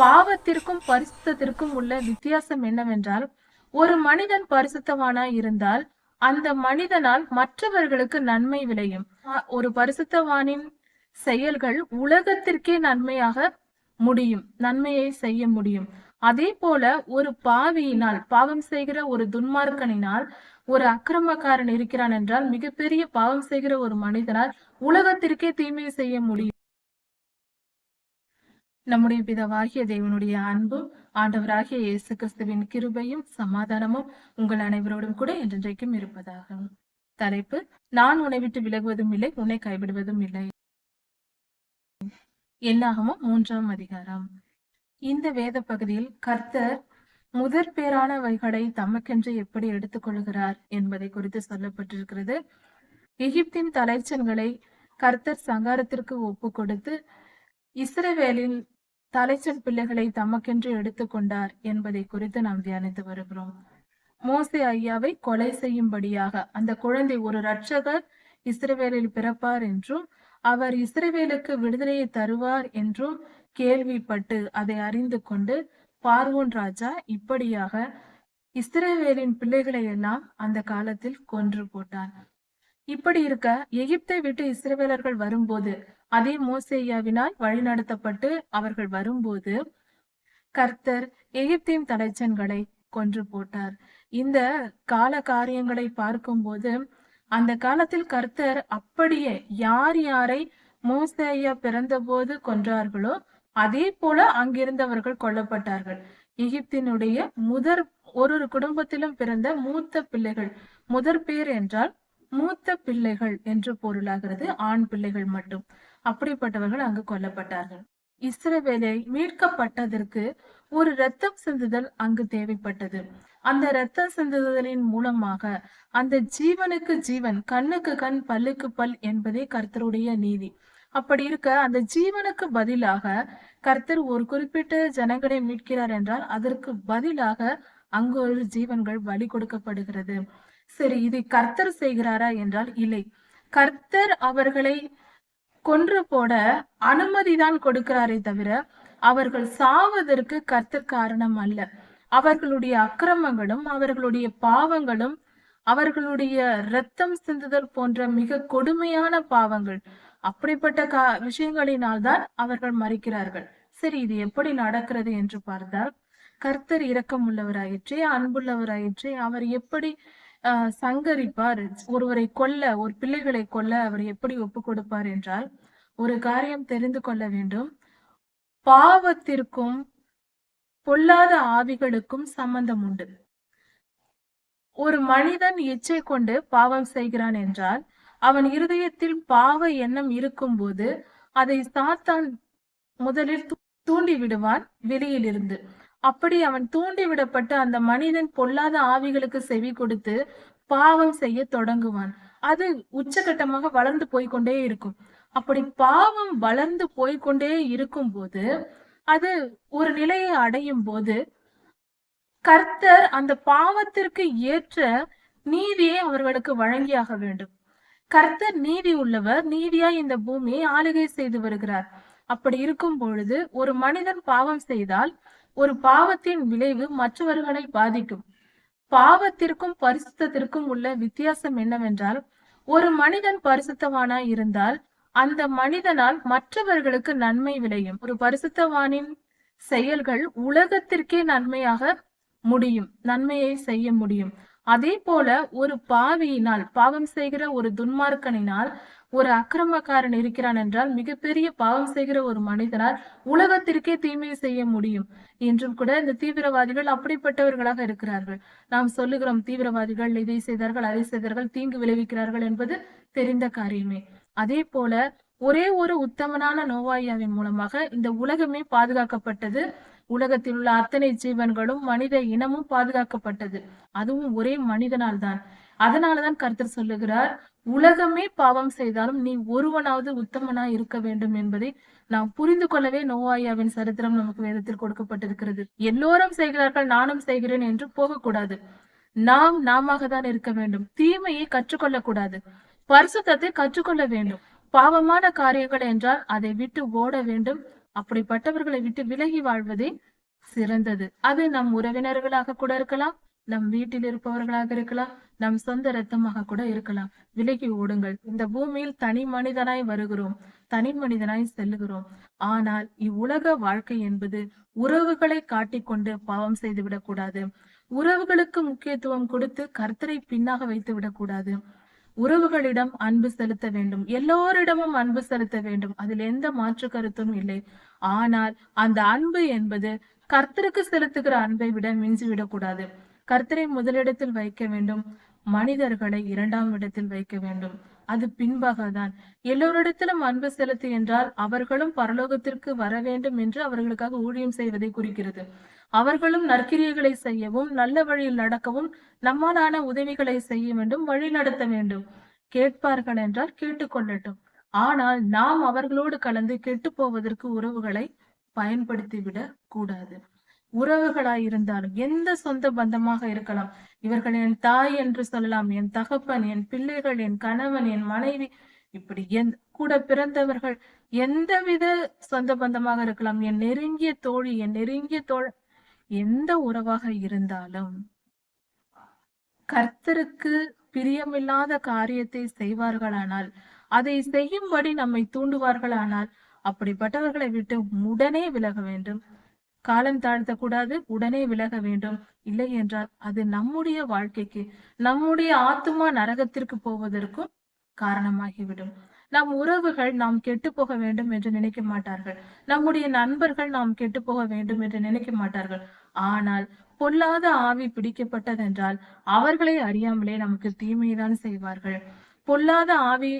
பாவத்திற்கும் பரிசுத்தத்திற்கும் உள்ள வித்தியாசம் என்னவென்றால் ஒரு மனிதன் பரிசுத்தவானா இருந்தால் அந்த மனிதனால் மற்றவர்களுக்கு நன்மை விளையும். ஒரு பரிசுத்தவானின் செயல்கள் உலகத்திற்கே நன்மையாக முடியும் நன்மையை செய்ய முடியும். அதே போல ஒரு பாவியினால் பாவம் செய்கிற ஒரு துன்மார்க்கனினால் ஒரு அக்கிரமக்காரன் இருக்கிறான் என்றால் மிகப்பெரிய பாவம் செய்கிற ஒரு மனிதனால் உலகத்திற்கே தீமை செய்ய முடியும். நம்முடைய பிதவாகிய தேவனுடைய அன்பும் ஆண்டவராகிய இயேசு கிறிஸ்துவின் கிருபையும் சமாதானமும் உங்கள் அனைவரோடும் கூட என்றென்றைக்கும் இருப்பதாக. தலைப்பு நான் உன்னை விட்டு விலகுவதும் இல்லை உன்னை கைவிடுவதும் இல்லை. என்னாகமோ மூன்றாம் அதிகாரம். இந்த வேத பகுதியில் கர்த்தர் முதற் பேரானவைகளை தமக்கென்று எப்படி எடுத்துக்கொள்கிறார் என்பதை குறித்து சொல்லப்பட்டிருக்கிறது. எகிப்தின் தலைச்சன்களை கர்த்தர் சங்காரத்திற்கு ஒப்பு கொடுத்து இஸ்ரவேலின் தலைச்சன் பிள்ளைகளை தமக்கென்று எடுத்துக்கொண்டார் என்பதை குறித்து நாம் தியானித்து வருகிறோம். மோசே ஐயாவை கொலை செய்யும்படியாக அந்த குழந்தை ஒரு ரட்சகர் இஸ்ரவேலில் பிறப்பார் என்றும் அவர் இஸ்ரவேலுக்கு விடுதலையை தருவார் என்றும் கேள்விப்பட்டு அதை அறிந்து கொண்டு பார்வோன் ராஜா இப்படியாக இஸ்ரேவேலின் பிள்ளைகளை எல்லாம் அந்த காலத்தில் கொன்று போட்டான் இப்படி இருக்க எகிப்தை விட்டு இஸ்ரவேலர்கள் வரும்போது அதே மோசேயாவினால் வழிநடத்தப்பட்டு அவர்கள் வரும்போது கர்த்தர் எகிப்தின் தலைச்சன்களை கொன்று போட்டார். இந்த கால காரியங்களை பார்க்கும்போது அந்த காலத்தில் கர்த்தர் அப்படியே யார் யாரை மோசையா பிறந்தபோது கொன்றார்களோ அதே போல அங்கிருந்தவர்கள் கொல்லப்பட்டார்கள். எகிப்தினுடைய முதற் ஒரு ஒரு குடும்பத்திலும் பிறந்த மூத்த பிள்ளைகள் முதற் பேர் என்றால் மூத்த பிள்ளைகள் என்று பொருளாகிறது ஆண் பிள்ளைகள் மட்டும். அப்படிப்பட்டவர்கள் அங்கு கொல்லப்பட்டார்கள். இஸ்ரவேலை மீட்கப்பட்டதற்கு ஒரு ரத்தம் சிந்துதல் அங்கு தேவைப்பட்டது. அந்த இரத்தம் சிந்துதலின் மூலமாக அந்த ஜீவனுக்கு ஜீவன் கண்ணுக்கு கண் பல்லுக்கு பல் என்பதே கர்த்தருடைய நீதி. அப்படி இருக்க அந்த ஜீவனுக்கு பதிலாக கர்த்தர் ஒரு குறிப்பிட்ட ஜனங்களை மீட்கிறார் என்றால் அதற்கு பதிலாக அங்கு ஒரு ஜீவன்கள் பலி கொடுக்கப்படுகிறது. சரி இதை கர்த்தர் செய்கிறாரா என்றால் இல்லை. கர்த்தர் அவர்களை கொன்று போட அனுமதிதான் கொடுக்கிறாரே தவிர அவர்கள் சாவதற்கு கர்த்தர் காரணம் அல்ல. அவர்களுடைய அக்கிரமங்களும் அவர்களுடைய பாவங்களும் அவர்களுடைய இரத்தம் சிந்துதல் போன்ற மிக கொடுமையான பாவங்கள் அப்படிப்பட்ட கா விஷயங்களினால் தான் அவர்கள் மறிக்கிறார்கள். சரி இது எப்படி நடக்கிறது என்று பார்த்தால் கர்த்தர் இரக்கம் உள்ளவராயிற்றே அன்புள்ளவராயிற்றே அவர் எப்படி சங்கரிப்பார் ஒருவரை கொல்ல ஒரு பிள்ளைகளை கொல்ல அவர் எப்படி ஒப்பு கொடுப்பார் என்றால் ஒரு காரியம் தெரிந்து கொள்ள வேண்டும். பாவத்திற்கும் பொல்லாத ஆவிகளுக்கும் சம்பந்தம் உண்டு. ஒரு மனிதன் இச்சை கொண்டு பாவம் செய்கிறான் என்றால் அவன் இருதயத்தில் பாவ எண்ணம் இருக்கும்போது அதை சாத்தான் முதலில் தூ- தூண்டி விடுவான் வெளியிலிருந்து. அப்படி அவன் தூண்டி விடப்பட்டு அந்த மனிதன் பொல்லாத ஆவிகளுக்கு செவி கொடுத்து பாவம் செய்ய தொடங்குவான். அது உச்சகட்டமாக வளர்ந்து போய்கொண்டே இருக்கும். அப்படி பாவம் வளர்ந்து போய்க்கொண்டே இருக்கும்போது அது ஒரு நிலையை அடையும் போது கர்த்தர் அந்த பாவத்திற்கு ஏற்ற நீதியை அவர்களுக்கு வழங்கியாக வேண்டும். கர்த்தர் நீதி உள்ளவர் நீதியாய் இந்த பூமியை ஆளுகை செய்து வருகிறார். அப்படி இருக்கும் பொழுது ஒரு மனிதன் பாவம் செய்தால் ஒரு பாவத்தின் விளைவு மற்றவர்களை பாதிக்கும். பாவத்திற்கும் பரிசுத்தத்திற்கும் உள்ள வித்தியாசம் என்னவென்றால் ஒரு மனிதன் பரிசுத்தவானா இருந்தால் அந்த மனிதனால் மற்றவர்களுக்கு நன்மை விளையும். ஒரு பரிசுத்தவானின் செயல்கள் உலகத்திற்கே நன்மையாக முடியும் நன்மையை செய்ய முடியும். அதே போல ஒரு பாவியினால் பாவம் செய்கிற ஒரு துன்மார்க்கனினால் ஒரு அக்கிரமக்காரன் இருக்கிறான் என்றால் மிகப்பெரிய பாவம் செய்கிற ஒரு மனிதனால் உலகத்திற்கே தீமை செய்ய முடியும் என்றும் கூட இந்த தீவிரவாதிகள் அப்படிப்பட்டவர்களாக இருக்கிறார்கள். நாம் சொல்லுகிறோம் தீவிரவாதிகள் இதை செய்தார்கள் அதை செய்தார்கள் தீங்கு விளைவிக்கிறார்கள் என்பது தெரிந்த காரியமே. அதே போல ஒரே ஒரு உத்தமனான நோவாயாவின் மூலமாக இந்த உலகமே பாதுகாக்கப்பட்டது. உலகத்தில் உள்ள அத்தனை ஜீவன்களும் மனித இனமும் பாதுகாக்கப்பட்டது. அதுவும் ஒரே மனிதனால் தான் அதனாலதான் கருத்தர் சொல்லுகிறார் உலகமே பாவம் செய்தாலும் நீ ஒருவனாவது உத்தமனா இருக்க வேண்டும் என்பதை நாம் புரிந்து கொள்ளவே நோவாயாவின் சரித்திரம் நமக்கு வேதத்தில் கொடுக்கப்பட்டிருக்கிறது. எல்லோரும் செய்கிறார்கள் நானும் செய்கிறேன் என்று போகக்கூடாது. நாம் நாம தான் இருக்க வேண்டும். தீமையை கற்றுக்கொள்ள கூடாது பரிசுத்தத்தை கற்றுக்கொள்ள வேண்டும். பாவமான காரியங்கள் என்றால் அதை விட்டு ஓட வேண்டும். அப்படிப்பட்டவர்களை விட்டு விலகி வாழ்வதே சிறந்தது. அது நம் உறவினர்களாக கூட இருக்கலாம் நம் வீட்டில் இருப்பவர்களாக இருக்கலாம் நம் சொந்த ரத்தமாக கூட இருக்கலாம். விலகி ஓடுங்கள். இந்த பூமியில் தனி மனிதனாய் வருகிறோம். தனி மனிதனாய் செல்லுகிறோம். ஆனால் இவ்வுலக வாழ்க்கை என்பது உறவுகளை காட்டிக்கொண்டு பாவம் செய்து கூடாது. உறவுகளுக்கு முக்கியத்துவம் கொடுத்து கர்த்தரை பின்னாக வைத்து விடக்கூடாது உறவுகளிடம் அன்பு செலுத்த வேண்டும். எல்லோரிடமும் அன்பு செலுத்த வேண்டும். அதில் எந்த மாற்று கருத்தும் இல்லை. ஆனால் அந்த அன்பு என்பது கர்த்தருக்கு செலுத்துகிற அன்பை விட மிஞ்சிவிடக்கூடாது கூடாது. கர்த்தரை முதலிடத்தில் வைக்க வேண்டும். மனிதர்களை இரண்டாம் இடத்தில் வைக்க வேண்டும். அது பின்பாக தான் எல்லோரிடத்திலும் அன்பு செலுத்து என்றால் அவர்களும் பரலோகத்திற்கு வர வேண்டும் என்று அவர்களுக்காக ஊழியம் செய்வதை குறிக்கிறது. அவர்களும் நற்கிரியைகளை செய்யவும் நல்ல வழியில் நடக்கவும் நம்மாலான உதவிகளை செய்ய வேண்டும் வழி நடத்த வேண்டும். கேட்பார்கள் என்றால் கேட்டுக்கொள்ளட்டும் ஆனால் நாம் அவர்களோடு கலந்து கெட்டு போவதற்கு உறவுகளை பயன்படுத்திவிடக் கூடாது. உறவுகளாய் இருந்தாலும் எந்த சொந்த பந்தமாக இருக்கலாம். இவர்கள் என் தாய் என்று சொல்லலாம் என் தகப்பன் என் பிள்ளைகள் என் கணவன் என் மனைவி இப்படி என் கூட பிறந்தவர்கள் எந்தவித சொந்த பந்தமாக இருக்கலாம். என் நெருங்கிய தோழி என் நெருங்கிய தோழ எந்த உறவாக இருந்தாலும் கர்த்தருக்கு பிரியமில்லாத காரியத்தை செய்வார்களானால் அதை செய்யும்படி நம்மை தூண்டுவார்களானால் அப்படிப்பட்டவர்களை விட்டு உடனே விலக வேண்டும். காலம் தாழ்த்த கூடாது உடனே விலக வேண்டும். இல்லை என்றால் அது நம்முடைய வாழ்க்கைக்கு நம்முடைய ஆத்துமா நரகத்திற்கு போவதற்கும் காரணமாகிவிடும். நம் உறவுகள் நாம் கெட்டு போக வேண்டும் என்று நினைக்க மாட்டார்கள். நம்முடைய நண்பர்கள் நாம் கெட்டு போக வேண்டும் என்று நினைக்க மாட்டார்கள். ஆனால் பொல்லாத ஆவி பிடிக்கப்பட்டதென்றால் அவர்களை அறியாமலே நமக்கு தீமைதான் செய்வார்கள். பொல்லாத ஆவி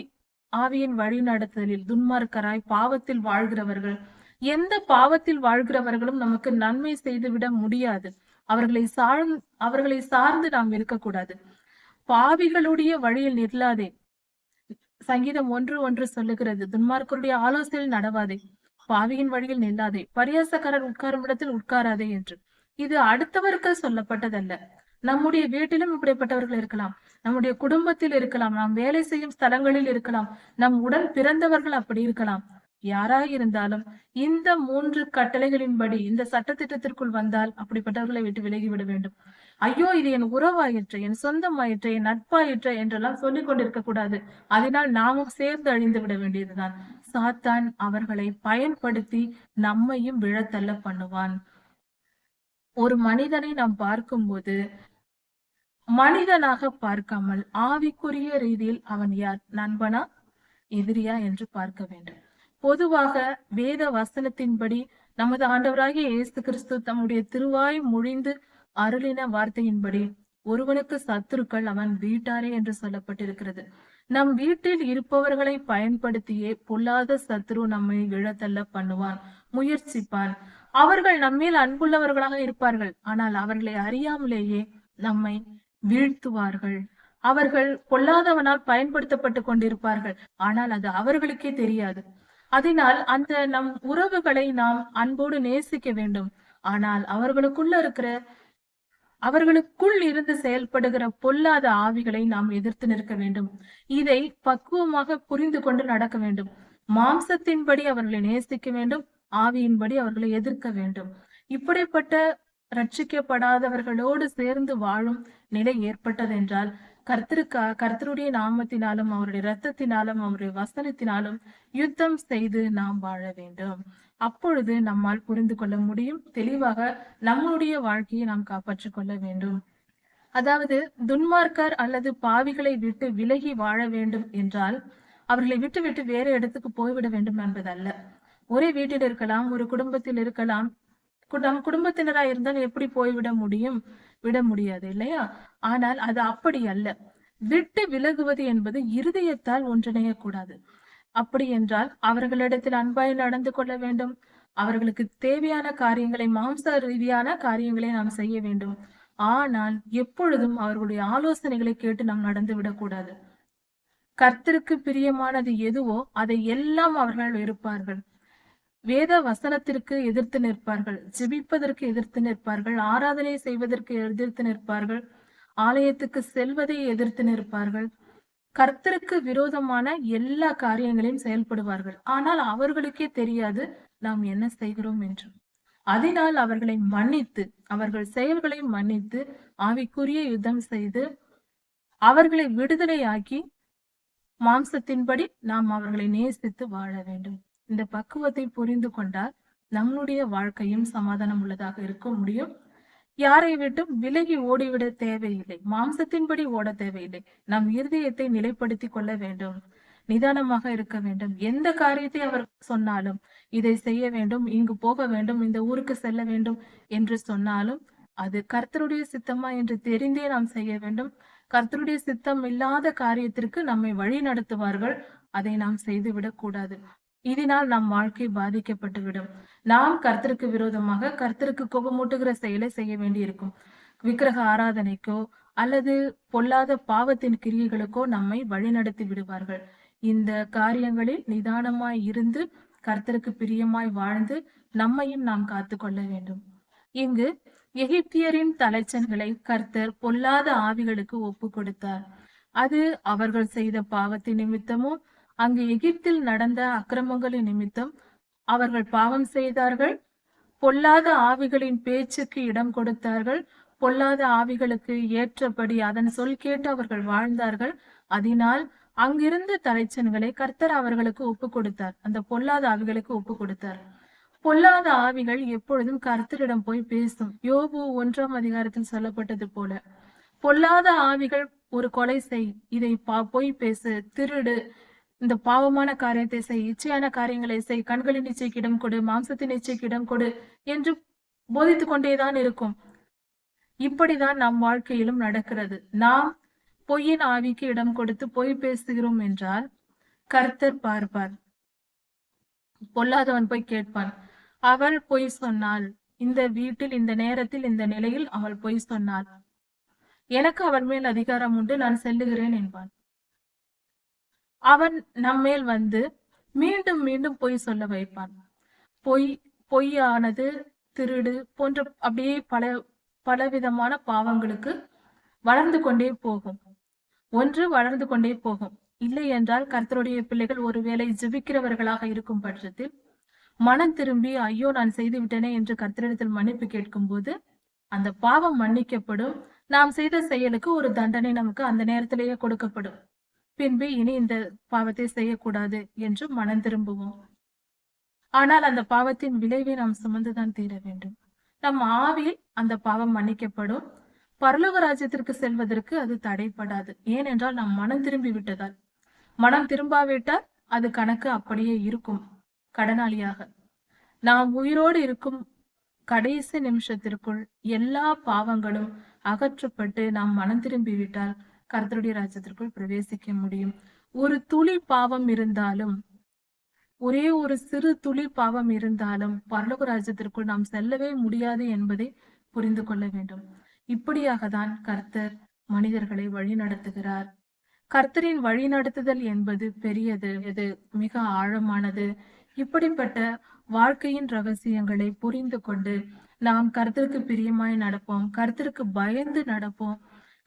ஆவியின் வழி நடத்துதலில் துன்மார்க்கராய் பாவத்தில் வாழ்கிறவர்கள் எந்த பாவத்தில் வாழ்கிறவர்களும் நமக்கு நன்மை செய்துவிட முடியாது. அவர்களை சார்ந் அவர்களை சார்ந்து நாம் இருக்கக்கூடாது. பாவிகளுடைய வழியில் நில்லாதே சங்கீதம் ஒன்று ஒன்று சொல்லுகிறது துன்மார்க்கருடைய ஆலோசனையில் நடவாதே. பாவியின் வழியில் நில்லாதே பரியாசக்காரர் உட்காரும் இடத்தில் உட்காராதே என்று. இது அடுத்தவருக்கு சொல்லப்பட்டதல்ல. நம்முடைய வீட்டிலும் இப்படிப்பட்டவர்கள் இருக்கலாம். நம்முடைய குடும்பத்தில் இருக்கலாம். நாம் வேலை செய்யும் ஸ்தலங்களில் இருக்கலாம். நம் உடன் பிறந்தவர்கள் அப்படி இருக்கலாம். யாராக இருந்தாலும் இந்த மூன்று கட்டளைகளின்படி இந்த சட்டத்திட்டத்திற்குள் வந்தால் அப்படிப்பட்டவர்களை விட்டு விலகிவிட வேண்டும். ஐயோ இது என் உறவாயிற்று என் சொந்தமாயிற்று என் நட்பாயிற்று என்றெல்லாம் சொல்லிக் கொண்டிருக்க கூடாது. அதனால் நாமும் சேர்ந்து அழிந்து விட வேண்டியதுதான். சாத்தான் அவர்களை பயன்படுத்தி நம்மையும் விழத்தள்ள பண்ணுவான். ஒரு மனிதனை நாம் பார்க்கும்போது மனிதனாக பார்க்காமல் ஆவிக்குரிய ரீதியில் அவன் யார்? நண்பனா? எதிரியா என்று பார்க்க வேண்டும். பொதுவாக வேத வசனத்தின்படி நமது ஆண்டவராகிய இயேசு கிறிஸ்து தம்முடைய திருவாய் மொழிந்து அருளின வார்த்தையின்படி ஒருவனுக்கு சத்துருக்கள் அவன் வீட்டாரே என்று சொல்லப்பட்டிருக்கிறது. நம் வீட்டில் இருப்பவர்களை பயன்படுத்தியே பொல்லாத சத்ரு நம்மை இழத்தல்ல பண்ணுவான் முயற்சிப்பான். அவர்கள் நம்மேல் அன்புள்ளவர்களாக இருப்பார்கள் ஆனால் அவர்களை அறியாமலேயே நம்மை வீழ்த்துவார்கள். அவர்கள் பொல்லாதவனால் பயன்படுத்தப்பட்டு கொண்டிருப்பார்கள் ஆனால் அது அவர்களுக்கே தெரியாது. அதனால் அந்த நம் உறவுகளை நாம் அன்போடு நேசிக்க வேண்டும். ஆனால் அவர்களுக்குள்ள இருக்கிற அவர்களுக்குள் இருந்து செயல்படுகிற பொல்லாத ஆவிகளை நாம் எதிர்த்து நிற்க வேண்டும். இதை பக்குவமாக புரிந்து கொண்டு நடக்க வேண்டும். மாம்சத்தின்படி அவர்களை நேசிக்க வேண்டும். ஆவியின்படி அவர்களை எதிர்க்க வேண்டும். இப்படிப்பட்ட ரட்சிக்கப்படாதவர்களோடு சேர்ந்து வாழும் நிலை ஏற்பட்டதென்றால் கர்த்தருக்கா கர்த்தருடைய நாமத்தினாலும் அவருடைய ரத்தத்தினாலும் அவருடைய வசனத்தினாலும் யுத்தம் செய்து நாம் வாழ வேண்டும். அப்பொழுது நம்மால் புரிந்து கொள்ள முடியும். தெளிவாக நம்மளுடைய வாழ்க்கையை நாம் காப்பாற்றிக் கொள்ள வேண்டும். அதாவது துன்மார்க்கர் அல்லது பாவிகளை விட்டு விலகி வாழ வேண்டும் என்றால் அவர்களை விட்டு விட்டு வேற இடத்துக்கு போய்விட வேண்டும் என்பதல்ல. ஒரே வீட்டில் இருக்கலாம் ஒரு குடும்பத்தில் இருக்கலாம் நம்ம குடும்பத்தினரா இருந்தால் எப்படி போய்விட முடியும்? விட முடியாது இல்லையா? ஆனால் அது அப்படி அல்ல. விட்டு விலகுவது என்பது இருதயத்தால் ஒன்றிணைய கூடாது அப்படி என்றால் அவர்களிடத்தில் அன்பாய் நடந்து கொள்ள வேண்டும். அவர்களுக்கு தேவையான காரியங்களை மாம்ச ரீதியான காரியங்களை நாம் செய்ய வேண்டும். ஆனால் எப்பொழுதும் அவர்களுடைய ஆலோசனைகளை கேட்டு நாம் நடந்து விடக்கூடாது. கர்த்தருக்கு பிரியமானது எதுவோ அதை எல்லாம் அவர்கள் இருப்பார்கள் வேத வசனத்திற்கு எதிர்த்து நிற்பார்கள். ஜிபிப்பதற்கு எதிர்த்து நிற்பார்கள். ஆராதனை செய்வதற்கு எதிர்த்து நிற்பார்கள். ஆலயத்துக்கு செல்வதை எதிர்த்து நிற்பார்கள். கர்த்தருக்கு விரோதமான எல்லா காரியங்களையும் செயல்படுவார்கள். ஆனால் அவர்களுக்கே தெரியாது நாம் என்ன செய்கிறோம் என்று. அதனால் அவர்களை மன்னித்து அவர்கள் செயல்களை மன்னித்து ஆவிக்குரிய யுத்தம் செய்து அவர்களை விடுதலையாக்கி மாம்சத்தின்படி நாம் அவர்களை நேசித்து வாழ வேண்டும். இந்த பக்குவத்தை புரிந்து கொண்டால் நம்முடைய வாழ்க்கையும் சமாதானம் உள்ளதாக இருக்க முடியும். யாரை விட்டும் விலகி ஓடிவிட தேவையில்லை. மாம்சத்தின்படி ஓட தேவையில்லை. நம் இருதயத்தை நிலைப்படுத்திக் கொள்ள வேண்டும். நிதானமாக இருக்க வேண்டும். எந்த காரியத்தை அவர் சொன்னாலும் இதை செய்ய வேண்டும் இங்கு போக வேண்டும் இந்த ஊருக்கு செல்ல வேண்டும் என்று சொன்னாலும் அது கர்த்தருடைய சித்தமா என்று தெரிந்தே நாம் செய்ய வேண்டும். கர்த்தருடைய சித்தம் இல்லாத காரியத்திற்கு நம்மை வழி நடத்துவார்கள். அதை நாம் செய்துவிடக் கூடாது. இதனால் நம் வாழ்க்கை பாதிக்கப்பட்டுவிடும் நாம் கர்த்தருக்கு விரோதமாக கர்த்தருக்கு கோபமூட்டுகிற செயலை செய்ய வேண்டியிருக்கும். விக்கிரக ஆராதனைக்கோ அல்லது பொல்லாத பாவத்தின் கிரியைகளுக்கோ நம்மை வழிநடத்தி விடுவார்கள். இந்த காரியங்களில் நிதானமாய் இருந்து கர்த்தருக்கு பிரியமாய் வாழ்ந்து நம்மையும் நாம் காத்து கொள்ள வேண்டும். இங்கு எகிப்தியரின் தலைச்சன்களை கர்த்தர் பொல்லாத ஆவிகளுக்கு ஒப்பு கொடுத்தார் அது அவர்கள் செய்த பாவத்தின் நிமித்தமும் அங்கு எகிப்தில் நடந்த அக்கிரமங்களின் நிமித்தம் அவர்கள் பாவம் செய்தார்கள். பொல்லாத ஆவிகளின் பேச்சுக்கு இடம் கொடுத்தார்கள். பொல்லாத ஆவிகளுக்கு ஏற்றபடி அதன் சொல் கேட்டு அவர்கள் வாழ்ந்தார்கள். அதனால் அங்கிருந்த தலைச்சன்களை கர்த்தர் அவர்களுக்கு ஒப்பு கொடுத்தார். அந்த பொல்லாத ஆவிகளுக்கு ஒப்பு கொடுத்தார். பொல்லாத ஆவிகள் எப்பொழுதும் கர்த்தரிடம் போய் பேசும். யோபு ஒன்றாம் அதிகாரத்தில் சொல்லப்பட்டது போல பொல்லாத ஆவிகள் ஒரு கொலை செய் இதை பா போய் பேசு திருடு இந்த பாவமான காரியத்தை செய் இச்சையான காரியங்களை செய் கண்களின் இச்சைக்கு இடம் கொடு மாம்சத்தின் இச்சைக்கு இடம் கொடு என்று போதித்துக் கொண்டேதான் இருக்கும். இப்படிதான் நம் வாழ்க்கையிலும் நடக்கிறது. நாம் பொய்யின் ஆவிக்கு இடம் கொடுத்து பொய் பேசுகிறோம் என்றால் கர்த்தர் பார்ப்பார். பொல்லாதவன் போய் கேட்பான். அவள் பொய் சொன்னாள் இந்த வீட்டில் இந்த நேரத்தில் இந்த நிலையில் அவள் பொய் சொன்னாள் எனக்கு அவள் மேல் அதிகாரம் உண்டு நான் செல்லுகிறேன் என்பான். அவன் நம்மேல் வந்து மீண்டும் மீண்டும் பொய் சொல்ல வைப்பான். பொய் பொய்யானது திருடு போன்ற அப்படியே பல பலவிதமான பாவங்களுக்கு வளர்ந்து கொண்டே போகும். ஒன்று வளர்ந்து கொண்டே போகும். இல்லை என்றால் கர்த்தருடைய பிள்ளைகள் ஒருவேளை ஜெபிக்கிறவர்களாக இருக்கும் பட்சத்தில் மனம் திரும்பி ஐயோ நான் செய்து விட்டேனே என்று கர்த்தரிடத்தில் மன்னிப்பு கேட்கும் போது அந்த பாவம் மன்னிக்கப்படும். நாம் செய்த செயலுக்கு ஒரு தண்டனை நமக்கு அந்த நேரத்திலேயே கொடுக்கப்படும். பின்பு இனி இந்த பாவத்தை செய்யக்கூடாது என்று மனம் திரும்புவோம். ஆனால் அந்த பாவத்தின் விளைவை நாம் சுமந்துதான் தீர வேண்டும். நம் ஆவியில் அந்த பாவம் மன்னிக்கப்படும். பரலோக ராஜ்யத்திற்கு செல்வதற்கு அது தடைப்படாது. ஏனென்றால் நாம் மனம் திரும்பி விட்டதால். மனம் திரும்பாவிட்டால் அது கணக்கு அப்படியே இருக்கும். கடனாளியாக. நாம் உயிரோடு இருக்கும் கடைசி நிமிஷத்திற்குள் எல்லா பாவங்களும் அகற்றப்பட்டு நாம் மனம் திரும்பி விட்டால் கர்த்தருடைய ராஜ்யத்திற்குள் பிரவேசிக்க முடியும். ஒரு துளி பாவம் இருந்தாலும் ஒரே ஒரு சிறு துளி பாவம் இருந்தாலும் பரலோக ராஜ்யத்திற்குள் நாம் செல்லவே முடியாது என்பதை புரிந்து கொள்ள வேண்டும். இப்படியாக தான் கர்த்தர் மனிதர்களை வழி நடத்துகிறார். கர்த்தரின் வழி நடத்துதல் என்பது பெரியது இது மிக ஆழமானது. இப்படிப்பட்ட வாழ்க்கையின் ரகசியங்களை புரிந்து கொண்டு நாம் கர்த்தருக்கு பிரியமாய் நடப்போம் கர்த்தருக்கு பயந்து நடப்போம்.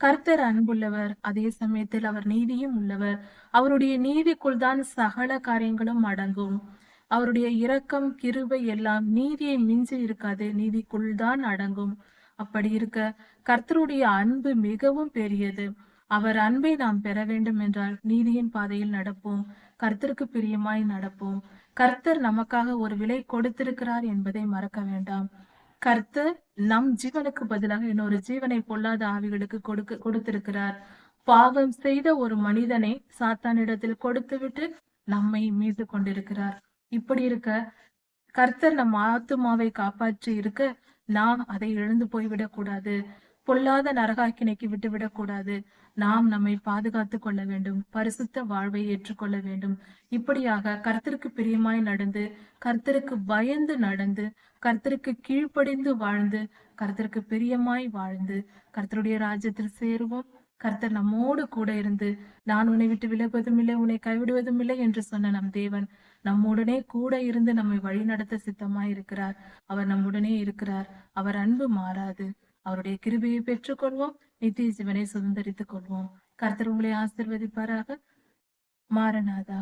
கர்த்தர் அன்புள்ளவர் அதே சமயத்தில் அவர் நீதியும் உள்ளவர். அவருடைய நீதிக்குள் தான் சகல காரியங்களும் அடங்கும். அவருடைய இரக்கம் கிருபை எல்லாம் நீதியை மிஞ்சி இருக்காது நீதிக்குள் தான் அடங்கும். அப்படி இருக்க கர்த்தருடைய அன்பு மிகவும் பெரியது. அவர் அன்பை நாம் பெற வேண்டும் என்றால் நீதியின் பாதையில் நடப்போம் கர்த்தருக்கு பிரியமாய் நடப்போம். கர்த்தர் நமக்காக ஒரு விலை கொடுத்திருக்கிறார் என்பதை மறக்க வேண்டாம். கர்த்தர் நம் ஜீவனுக்கு பதிலாக இன்னொரு ஜீவனை பொல்லாத ஆவிகளுக்கு கொடுக்க கொடுத்திருக்கிறார். பாவம் செய்த ஒரு மனிதனை சாத்தானிடத்தில் கொடுத்துவிட்டு நம்மை மீட்டு கொண்டிருக்கிறார். இப்படி இருக்க கர்த்தர் நம் ஆத்துமாவை காப்பாற்றி இருக்க நாம் அதை எழுந்து போய்விடக் கூடாது. பொல்லாத நரகாக்கினைக்கு விட்டுவிடக் கூடாது. நாம் நம்மை பாதுகாத்து கொள்ள வேண்டும் பரிசுத்த வாழ்வை ஏற்றுக்கொள்ள வேண்டும். இப்படியாக கர்த்தருக்கு பிரியமாய் நடந்து கர்த்தருக்கு பயந்து நடந்து கர்த்தருக்கு கீழ்ப்படிந்து வாழ்ந்து கர்த்தருக்கு பிரியமாய் வாழ்ந்து கர்த்தருடைய ராஜ்யத்தில் சேருவோம். கர்த்தர் நம்மோடு கூட இருந்து நான் உன்னை விட்டு விலகுவதும் இல்லை உன்னை கைவிடுவதும் இல்லை என்று சொன்ன நம் தேவன் நம்முடனே கூட இருந்து நம்மை வழிநடத்த சித்தமாய் இருக்கிறார். அவர் நம்முடனே இருக்கிறார். அவர் அன்பு மாறாது. அவருடைய கிருபையை பெற்றுக்கொள்வோம். நித்திய ஜீவனை சுதந்திரித்துக் கொள்வோம். கர்த்தர் உங்களை ஆசிர்வதிப்பாராக. மாரநாதா